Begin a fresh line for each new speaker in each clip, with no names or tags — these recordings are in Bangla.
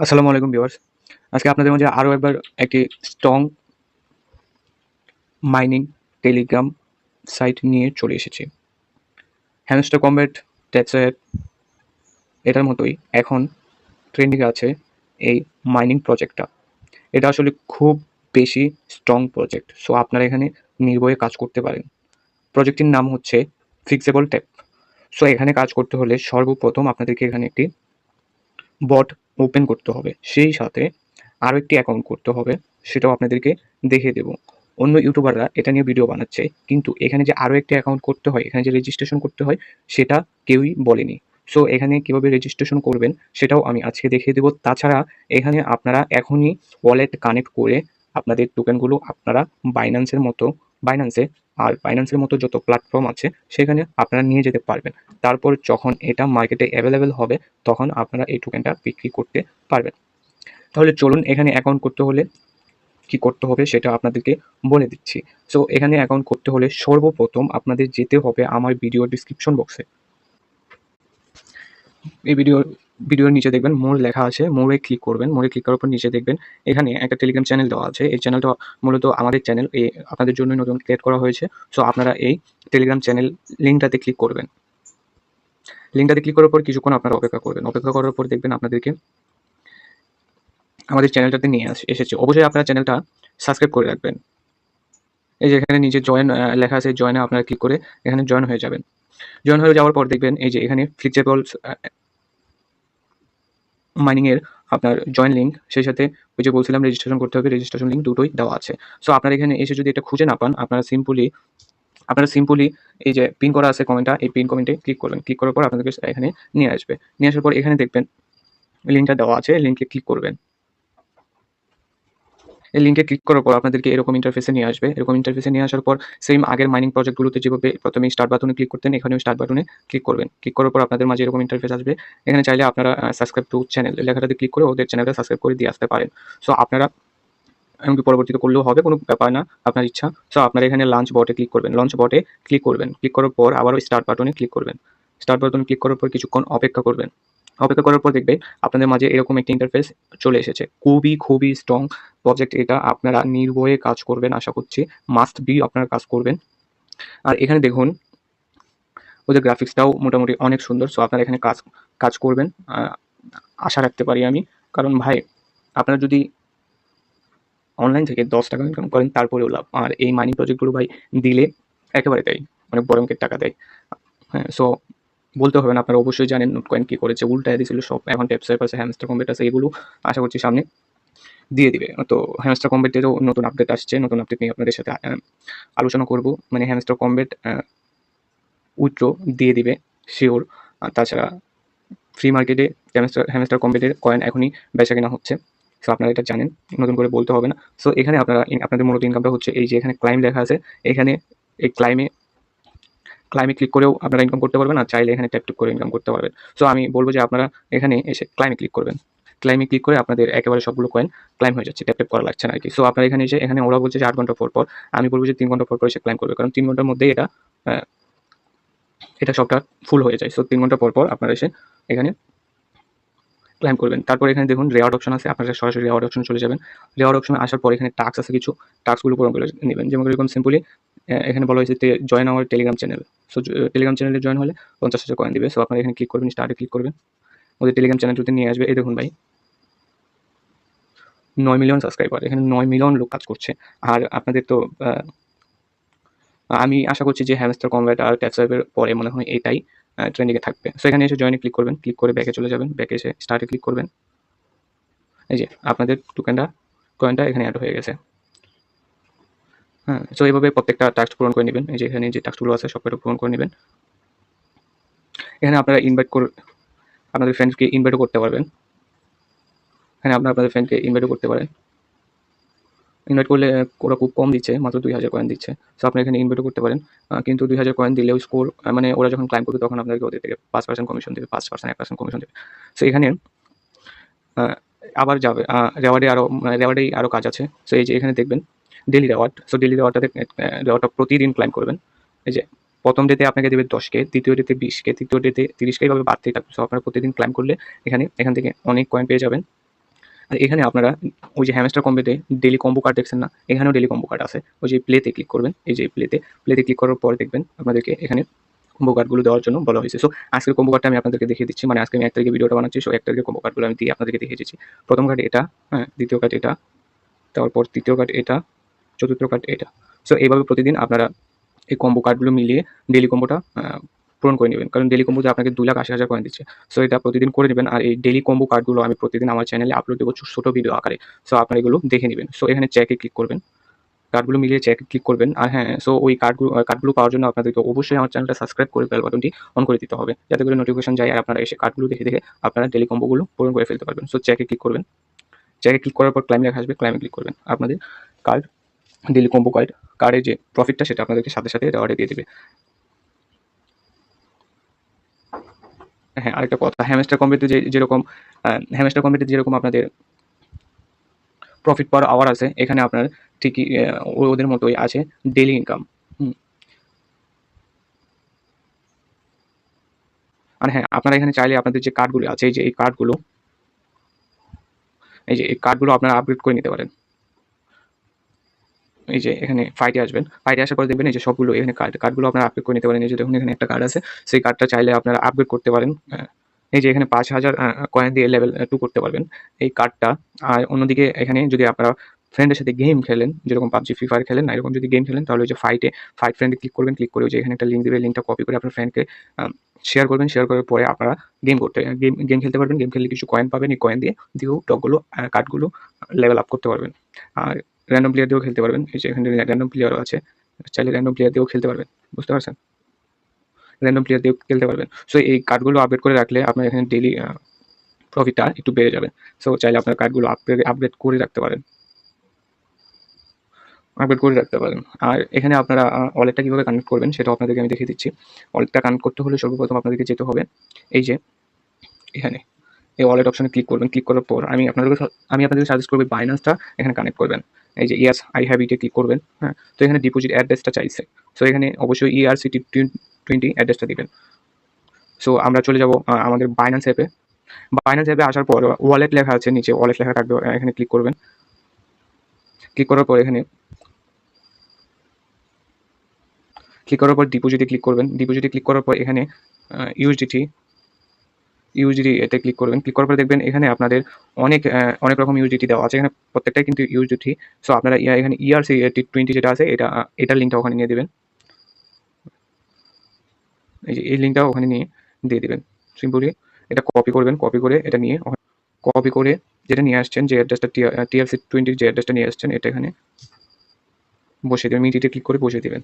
আসসালামু আলাইকুম ভিউয়ার্স। আজকে আপনাদের মাঝে আরও একবার একটি স্ট্রং মাইনিং টেলিগ্রাম সাইট নিয়ে চলে এসেছি। হ্যামস্টার কম্ব্যাট ট্যাচের এটার মতোই এখন ট্রেন্ডিংয়ে আছে এই মাইনিং প্রজেক্টটা এটা আসলে খুব বেশি স্ট্রং প্রজেক্ট সো আপনারা এখানে নির্ভয়ে কাজ করতে পারেন। প্রজেক্টটির নাম হচ্ছে ফিক্সেবল ট্যাপ সো এখানে কাজ করতে হলে সর্বপ্রথম আপনাদেরকে এখানে একটি বট ওপেন করতে হবে। সেই সাথে আরও একটি অ্যাকাউন্ট করতে হবে, সেটাও আপনাদেরকে দেখে দেবো। অন্য ইউটিউবাররা এটা নিয়ে ভিডিও বানাচ্ছে, কিন্তু এখানে যে আরও একটি অ্যাকাউন্ট করতে হয়, এখানে যে রেজিস্ট্রেশন করতে হয়, সেটা কেউই বলেনি। সো এখানে কীভাবে রেজিস্ট্রেশন করবেন, সেটাও আমি আজকে দেখিয়ে দেবো। তাছাড়া, এখানে আপনারা এখনই ওয়ালেট কানেক্ট করে আপনাদের টোকেনগুলো আপনারা বাইন্যান্সের মতো বাইন্যান্সে আর বাইন্যান্সের মতো যত প্ল্যাটফর্ম আছে, সেখানে আপনারা নিয়ে যেতে পারবেন। তারপর যখন এটা মার্কেটে অ্যাভেলেবেল হবে, তখন আপনারা এই টোকেনটা বিক্রি করতে পারবেন। তাহলে চলুন এখানে অ্যাকাউন্ট করতে হলে কি করতে হবে সেটা আপনাদেরকে বলে দিচ্ছি। সো এখানে অ্যাকাউন্ট করতে হলে সর্বপ্রথম আপনাদের যেতে হবে আমার ভিডিও ডিসক্রিপশন বক্সে এই ভিডিও ভিডিওর নিচে দেখবেন মোর লেখা আছে, মোরে ক্লিক করবেন মোড়ে ক্লিক করার পর নিচে দেখবেন এখানে একটা টেলিগ্রাম চ্যানেল দেওয়া আছে। এই চ্যানেলটা মূলত আমাদের চ্যানেল এই আপনাদের জন্য নতুন ক্রিয়েট করা হয়েছে। সো আপনারা এই টেলিগ্রাম চ্যানেল লিঙ্কটাতে ক্লিক করবেন। লিঙ্কটাতে ক্লিক করার পর কিছুক্ষণ আপনারা অপেক্ষা করবেন। অপেক্ষা করার পর দেখবেন আপনাদেরকে আমাদের চ্যানেলটাতে নিয়ে আস এসেছে। অবশ্যই আপনারা চ্যানেলটা সাবস্ক্রাইব করে রাখবেন। এই যে এখানে নিচে জয়েন লেখা আছে জয়েনে আপনারা ক্লিক করে এখানে জয়েন হয়ে যাবেন। জয়েন হয়ে যাওয়ার পর দেখবেন এই যে এখানে ফ্লিক্সেবল মাইনিংয়ের আপনার জয়েন লিঙ্ক সেই সাথে ওই যে বলছিলাম রেজিস্ট্রেশন করতে হবে রেজিস্ট্রেশন লিঙ্ক দুটোই দেওয়া আছে। সো আপনার এখানে এসে যদি এটা খুঁজে না পান, আপনারা সিম্পলি আপনারা সিম্পলি এই যে পিন করা আছে কমেন্টটা এই পিন কমেন্টে ক্লিক করবেন। ক্লিক করার পর আপনাদেরকে এখানে নিয়ে আসবে। নিয়ে আসার পর এখানে দেখবেন লিঙ্কটা দেওয়া আছে লিঙ্কে ক্লিক করবেন। এই লিঙ্কে ক্লিক করার পর আপনাদেরকে এরকম ইন্টারফেসে নিয়ে আসবে। এরকম ইন্টারফেসে নিয়ে আসার পর সেম আগের মাইনিং প্রজেক্টগুলোতে যেভাবে প্রথমে স্টার্ট বাটনে ক্লিক করতেন, এখানেও স্টার্ট বাটনে ক্লিক করবেন। ক্লিক করার পর আপনাদের মাঝে এরকম ইন্টারফেস আসবে। এখানে চাইলে আপনারা সাবস্ক্রাইব টু চ্যানেল লেখাটাতে ক্লিক করে ওদের চ্যানেলটা সাবস্ক্রাইব করে দিয়ে আসতে পারেন। সো আপনারা এমনকি পরবর্তীতে করলেও হবে, কোনো ব্যাপার না, আপনার ইচ্ছা। সো আপনারা এখানে লাঞ্চ বটে ক্লিক করবেন। লঞ্চ বটে ক্লিক করবেন। ক্লিক করার পর আবারও স্টার্ট বাটনে ক্লিক করবেন। স্টার্ট বাটনে ক্লিক করার পর কিছুক্ষণ অপেক্ষা করবেন। অপেক্ষা করার পর দেখবে আপনাদের মাঝে এরকম একটি ইন্টারফেস চলে এসেছে। খুবই খুবই স্ট্রং প্রজেক্ট এটা। আপনারা নির্ভয়ে কাজ করবেন, আশা করছি। মাস্ট বি আপনারা কাজ করবেন। আর এখানে দেখুন ওদের গ্রাফিক্সটাও মোটামুটি অনেক সুন্দর। সো আপনারা এখানে কাজ কাজ করবেন। আশা রাখতে পারি আমি। কারণ ভাই, আপনারা যদি অনলাইন থেকে দশ টাকা ইনকাম করেন, তারপরেও লাভ। আর এই মানি প্রজেক্টগুলো ভাই দিলে একেবারে দেয়। অনেক বড় অঙ্কের টাকা দেয়। হ্যাঁ সো বলতে হবে না, আপনারা অবশ্যই জানেন নোট কয়েন কী করেছে, উল্টায় দিয়েছিল সব, এখন ট্যাপসাইপ আছে হ্যামস্টার কম্পিউটার আছে এগুলো, আশা করছি সামনে দিয়ে দিবে। তো হ্যামস্টার কম্বেটেরও নতুন আপডেট আসছে, নতুন আপডেট নিয়ে আপনাদের সাথে আলোচনা করব। মানে হ্যামস্টার কম্বেট উইথড্র দিয়ে দিবে শিওর তাছাড়া ফ্রি মার্কেটে হ্যামস্টার হ্যামস্টার কম্বেটের কয়েন এখনই বেচা কেনা হচ্ছে সো আপনারা এটা জানেন, নতুন করে বলতে হবে না। সো এখানে আপনারা, আপনাদের মূলত ইনকামটা হচ্ছে এই যে এখানে ক্লাইম লেখা আছে, এখানে এই ক্লাইমে ক্লাইমে ক্লিক করেও আপনারা ইনকাম করতে পারবেন আর চাইলে এখানে ট্যাপ করে ইনকাম করতে পারবেন। সো আমি বলব যে আপনারা এখানে এসে ক্লাইমে ক্লিক করবেন। ক্লাইমে ক্লিক করে আপনাদের একেবারে সবগুলো কয়েন ক্লাইম হয়ে যাচ্ছে ট্যাপ ট্যাপ করা লাগছে না আর কি সো আপনারা এখানে এসে, এখানে ওরা বলছে যে আট ঘণ্টা পর পর, আমি বলব যে তিন ঘণ্টা পর পর এসে ক্লাইম করবে। কারণ তিন ঘণ্টার মধ্যেই এটা এটা সবটা ফুল হয়ে যায়। সো তিন ঘণ্টা পর পর আপনারা এসে এখানে ক্লাইম করবেন। তারপর এখানে দেখুন রেওয়ার্ড অপশন আছে, আপনারা সরাসরি রেওয়ার্ড অপশন চলে যাবেন। রেওয়ার্ড অপশনে আসার পর এখানে টাস্ক আছে কিছু টাস্কগুলো পূরণ করে নেবেন। যেমন এরকম সিম্পলি এখানে বলা হয়েছে join our Telegram channel so Telegram চ্যানেলে জয়েন হলে পঞ্চাশ হাজার কয়েন দিবে। সো আপনারা এখানে ক্লিক করবেন স্টার্টে ক্লিক করবেন। ওদের টেলিগ্রাম চ্যানেলটিতে নিয়ে আসবে। এই দেখুন ভাই, নয় মিলিয়ন সাবস্ক্রাইবার এখানে নয় মিলিয়ন লোক কাজ করছে। আর আপনাদের তো আমি আশা করছি যে হ্যামস্টার কমব্যাট আর ট্যাপসাইপের পরে মনে হয় এটাই ট্রেন্ডিংয়ে থাকবে। সো এখানে এসে জয়েনে ক্লিক করবেন। ক্লিক করে ব্যাকে চলে যাবেন। ব্যাকে এসে স্টার্টে ক্লিক করবেন। এই যে, আপনাদের টোকেনটা কয়েনটা এখানে অ্যাড হয়ে গেছে। হ্যাঁ সো এইভাবে প্রত্যেকটা টাস্ক পূরণ করে নেবেন। এই যে এখানে যে টাস্কগুলো আছে সবকটা পূরণ করে নেবেন। এখানে আপনারা ইনভাইট করে, আপনাদের ফ্রেন্ডসকে ইনভাইটও করতে পারবেন। এখানে আপনারা আপনাদের ফ্রেন্ডকে ইনভাইটও করতে পারেন। ইনভাইট করলে ওরা খুব কম দিচ্ছে, মাত্র দুই হাজার কয়েন দিচ্ছে। সো আপনি এখানে ইনভাইটও করতে পারেন। কিন্তু দুই হাজার কয়েন দিলেও স্কোর মানে ওরা যখন ক্লাইম করবে তখন আপনাকে ওদের থেকে পাঁচ পার্সেন্ট কমিশন দেবে, পাঁচ পার্সেন্ট এক পার্সেন্ট কমিশন দেবে। সো এখানে আবার যাবে রেওয়ার্ডে আরও রেওয়ার্ডেই আরও কাজ আছে। সো এই যে এখানে দেখবেন ডেলি রেওয়ার্ড সো ডেলি রেওয়ার্ডটাতে রেওয়ার্ডটা প্রতিদিন ক্লাইম করবেন। এই যে, প্রথম ডেতে আপনাকে দেবে দশকে দ্বিতীয় ডেতে বিশকে তৃতীয় ডেতে তিরিশকে এইভাবে বাড়তেই থাকবে। সো আপনারা প্রতিদিন ক্লাইম করলে এখানে, এখান থেকে অনেক কয়েন পেয়ে যাবেন। আর এখানে আপনারা ওই যে হ্যামস্টার কম্বেতে ডেলি কম্বো কার্ড দেখছেন না, এখানেও ডেলি কম্বো কার্ড আছে। ওই যে প্লেতে ক্লিক করবেন, এই যে প্লেতে প্লেতে ক্লিক করার পরে দেখবেন আপনাদেরকে এখানে কম্বো কার্ডগুলো দেওয়ার জন্য বলা হয়েছে। সো আজকের কম্বো কার্ডটা আমি আপনাদেরকে দেখিয়ে দিচ্ছি। মানে আজকে আমি এক তারিখে ভিডিওটা বানাচ্ছি সো এক তারিখে কম্বো কার্ডগুলো আমি দিয়ে আপনাদেরকে দেখিয়ে দিচ্ছি। প্রথম কার্ড এটা হ্যাঁ দ্বিতীয় কার্ড এটা, তারপর তৃতীয় কার্ড এটা চতুর্থ কার্ড এটা। সো এইভাবে প্রতিদিন আপনারা এই কম্বো কার্ডগুলো মিলিয়ে ডেলি কম্বোটা পূরণ করে নেবেন। কারণ ডেলি কম্বোতে আপনাকে দু লাখ আশি হাজার কয়েন দিচ্ছে। সো এটা প্রতিদিন করে নেবেন। আর এই ডেলি কম্বো কার্ডগুলো আমি প্রতিদিন আমার চ্যানেলে আপলোড দেবো ছোটো ভিডিও আকারে। সো আপনারা এগুলো দেখে নেবেন। সো এখানে চেকে ক্লিক করবেন। কার্ডগুলো মিলিয়ে চেকে ক্লিক করবেন। আর হ্যাঁ সো ওই কার্ডগুলো কার্ডগুলো পাওয়ার জন্য আপনাদেরকে অবশ্যই আমার চ্যানেলটা সাবস্ক্রাইব করে বেল বাটনটি অন করে দিতে হবে। যাতে করে নোটিফিকেশন যায় আর আপনারা এসে কার্ডগুলো দেখে দেখে আপনারা ডেলি কম্বোগুলো পূরণ করে ফেলতে পারবেন। সো চেকে ক্লিক করবেন। চেকে ক্লিক করার পর ক্লাইম লেখা আসবে। ক্লাইমে ক্লিক করবেন। আপনাদের কার্ড ডেলি কম্বো কার্ড কার্ডের যে প্রফিটটা সেটা আপনাদেরকে সাথে সাথে রেওয়ার্ডে দিয়ে দেবে। হ্যাঁ আরেকটা কথা হ্যামস্টার কম্পিতে যে যেরকম হ্যামেস্টার কম্পিতে যেরকম আপনাদের প্রফিট পার আওয়ার আছে, এখানে আপনার ঠিকই ওদের মতোই আছে ডেলি ইনকাম আর হ্যাঁ আপনারা এখানে চাইলে আপনাদের যে কার্ডগুলো আছে, এই যে এই কার্ডগুলো এই যে এই কার্ডগুলো আপনারা আপগ্রেড করে নিতে পারেন। এই যে এখানে ফাইটে আসবেন। ফাইটে আসার পর দেখবেন এই যে সবগুলো এখানে কার্ড কার্ডগুলো আপনারা আপগ্রেড করে নিতে পারেন। এই যে দেখুন, এখানে একটা কার্ড আছে। সেই কার্ডটা চাইলে আপনারা আপগ্রেড করতে পারেন। এই যে এখানে পাঁচ হাজার কয়েন দিয়ে লেভেল টু করতে পারবেন। এই কার্ডটা আর অন্যদিকে এখানে যদি আপনারা ফ্রেন্ডের সাথে গেম খেলেন, যেরকম পাবজি ফ্রি ফায়ার খেলেন, না, এরকম যদি গেম খেলেন, তাহলে ওই যে ফাইটে ফাইট ফ্রেন্ডে ক্লিক করবেন। ক্লিক করে ওই যে এখানে একটা লিঙ্ক দেবে। লিঙ্কটা কপি করে আপনার ফ্রেন্ডকে শেয়ার করবেন। শেয়ার করার পরে আপনারা গেম করতে গেম গেম খেলতে পারবেন। গেম খেললে কিছু কয়েন পাবেন। এই কয়েন দিয়ে, দিয়েও টকগুলো কার্ডগুলো লেভেল আপ করতে পারবেন। আর র্যান্ডম প্লেয়ার দিয়েও খেলতে পারবেন। এই যে এখানে র্যান্ডম প্লেয়ারও আছে, চাইলে র্যান্ডম প্লেয়ার দিয়েও খেলতে পারবেন, বুঝতে পারছেন? র্যান্ডম প্লেয়ার দিয়েও খেলতে পারবেন। সো এই কার্ডগুলো আপডেট করে রাখলে আপনার এখানে ডেলি প্রফিটটা একটু বেড়ে যাবে। সো চাইলে আপনার কার্ডগুলো আপগ্রেড আপডেট করে রাখতে পারেন। আপডেট করে রাখতে পারেন। আর এখানে আপনারা ওয়ালেটটা কীভাবে কানেক্ট করবেন সেটাও আপনাদেরকে আমি দেখিয়ে দিচ্ছি। ওয়ালেটটা কানেক্ট করতে হলে সর্বপ্রথম আপনাদেরকে যেতে হবে। এই যে, এখানে। এই ওয়ালেট অপশনে ক্লিক করবেন। ক্লিক করার পর আমি আপনাদেরকে আমি আপনাদেরকে সাজেস্ট করব বাইন্যান্সটা এখানে কানেক্ট করবেন। এই যে ইয়াস আই হ্যাভ ইটে ক্লিক করবেন হ্যাঁ? তো এখানে ডিপোজিট অ্যাড্রেসটা চাইছে। সো এখানে অবশ্যই ইআরসিটি টোয়েন্টি অ্যাড্রেসটা দিবেন। সো আমরা চলে যাব আমাদের বাইন্যান্স অ্যাপে বাইন্যান্স অ্যাপে আসার পর ওয়ালেট লেখা আছে নিচে ওয়ালেট লেখা থাকবে এখানে ক্লিক করবেন। ক্লিক করার পর এখানে ক্লিক করার পর ডিপোজিটে ক্লিক করবেন। ডিপোজিটে ক্লিক করার পর এখানে ইউএসডিটি ইউজিডি এতে ক্লিক করবেন। ক্লিক করার পর দেখবেন এখানে আপনাদের অনেক অনেক রকম ইউজিটি দেওয়া আছে। এখানে প্রত্যেকটাই কিন্তু ইউজিটি সো আপনারা এখানে ইআরসি টোয়েন্টি যেটা আছে, এটা, এটার লিঙ্কটা ওখানে নিয়ে দেবেন। এই যে, এই লিঙ্কটা ওখানে নিয়ে দিয়ে দেবেন। সিম্পলি এটা কপি করবেন কপি করে এটা নিয়ে কপি করে যেটা নিয়ে আসছেন, যে অ্যাড্রেসটা টিআরসি টোয়েন্টির যে অ্যাড্রেসটা নিয়ে আসছেন, এটা এখানে বসিয়ে দেবেন। মিটিতে ক্লিক করে বসিয়ে দেবেন।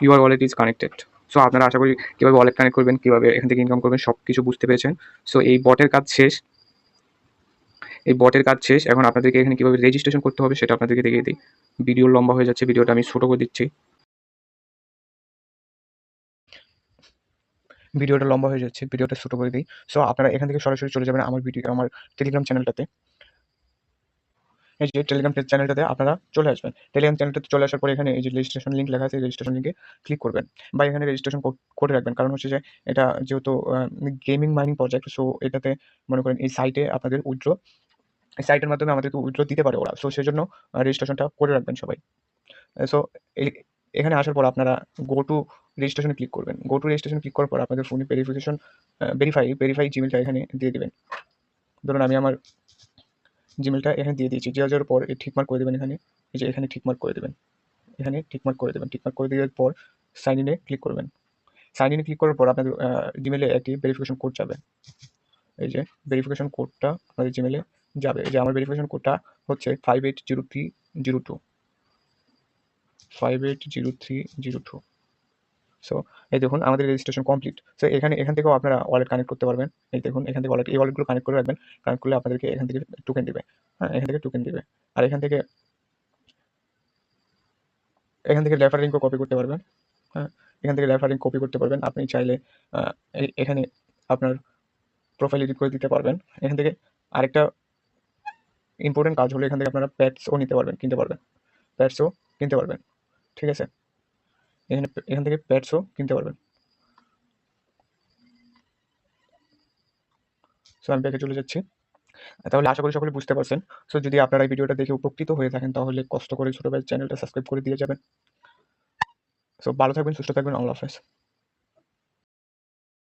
Your wallet is connected so আপনারা আশা করি কীভাবে ওয়ালেট কানেক্ট করবেন, কীভাবে এখান থেকে ইনকাম করবেন সব কিছু বুঝতে পেরেছেন। সো এই বটের কাজ শেষ। এই বটের কাজ শেষ। এখন আপনাদেরকে এখানে কীভাবে রেজিস্ট্রেশন করতে হবে সেটা আপনাদেরকে দেখিয়ে দিই। ভিডিও লম্বা হয়ে যাচ্ছে ভিডিওটা আমি ছোটো করে দিচ্ছি। ভিডিওটা লম্বা হয়ে যাচ্ছে ভিডিওটা ছোটো করে দিই। সো আপনারা এখান থেকে সরাসরি চলে যাবেন আমার ভিডিও আমার টেলিগ্রাম চ্যানেলটাতে এই যে টেলিগ্রাম চ্যানেলটাতে আপনারা চলে আসবেন। টেলিগ্রাম চ্যানেলটাতে চলে আসার পরে এখানে এই যে রেজিস্ট্রেশন লিঙ্ক লেখা আছে রেজিস্ট্রেশন লিঙ্কে ক্লিক করবেন বা এখানে রেজিস্ট্রেশন করে রাখবেন। কারণ হচ্ছে যে এটা যেহেতু গেমিং মাইনিং প্রজেক্ট সো এটাতে মনে করেন এই সাইটে আপনাদের উইথড্র এই সাইটের মাধ্যমে আমাদেরকে উইথড্র দিতে পারে ওরা। সো সেই জন্য রেজিস্ট্রেশনটা করে রাখবেন সবাই। সো এখানে আসার পর আপনারা গো টু রেজিস্ট্রেশনে ক্লিক করবেন। গো টু রেজিস্ট্রেশন ক্লিক করার পর আপনাদের ফোনে ভেরিফিকেশন ভেরিফাই ভেরিফাই জিমেলটা এখানে দিয়ে দেবেন। ধরুন আমি আমার জিমেলটা এখানে দিয়ে দিয়েছি। দেওয়া যাওয়ার পর ঠিকমার্ক করে দেবেন এখানে। এই যে এখানে ঠিকমার্ক করে দেবেন। এখানে ঠিকমার্ক করে দেবেন। ঠিকমার্ক করে দেওয়ার পর সাইন ইনে ক্লিক করবেন। সাইন ইনে ক্লিক করার পর আপনাদের জিমেলে একটি ভেরিফিকেশন কোড যাবে। এই যে ভেরিফিকেশন কোডটা আপনাদের জিমেলে যাবে। এই যে আমার ভেরিফিকেশন কোডটা হচ্ছে five eight zero three zero two five eight zero three zero two so এই দেখুন, আমাদের রেজিস্ট্রেশন কমপ্লিট সো এখানে, এখান থেকেও আপনারা ওয়ালেট কানেক্ট করতে পারবেন। এই দেখুন, এখান থেকে ওয়ালেট এই ওয়ালেটগুলো কানেক্ট করে রাখবেন। কানেক্ট করলে আপনাদেরকে এখান থেকে টোকেন দেবে। হ্যাঁ এখান থেকে টোকেন দেবে। আর এখান থেকে এখান থেকে রেফার লিঙ্কও কপি করতে পারবেন। হ্যাঁ এখান থেকে রেফার লিঙ্ক কপি করতে পারবেন। আপনি চাইলে এখানে আপনার প্রোফাইল এডিট করে দিতে পারবেন। এখান থেকে আরেকটা ইম্পর্টেন্ট কাজ হলো, এখান থেকে আপনারা প্যাডসও নিতে পারবেন, কিনতে পারবেন। প্যাডসও কিনতে পারবেন। ঠিক আছে? এখানে, এখান থেকে প্যাডসও কিনতে পারবেন। সো আমি ব্যাগে চলে যাচ্ছি। তাহলে আশা করি সকলে বুঝতে পারছেন। সো যদি আপনারা এই ভিডিওটা দেখে উপকৃত হয়ে থাকেন, তাহলে কষ্ট করে ছোটো চ্যানেলটা সাবস্ক্রাইব করে দিয়ে যাবেন। সো ভালো থাকবেন, সুস্থ থাকবেন। আল্লাহ হাফেজ।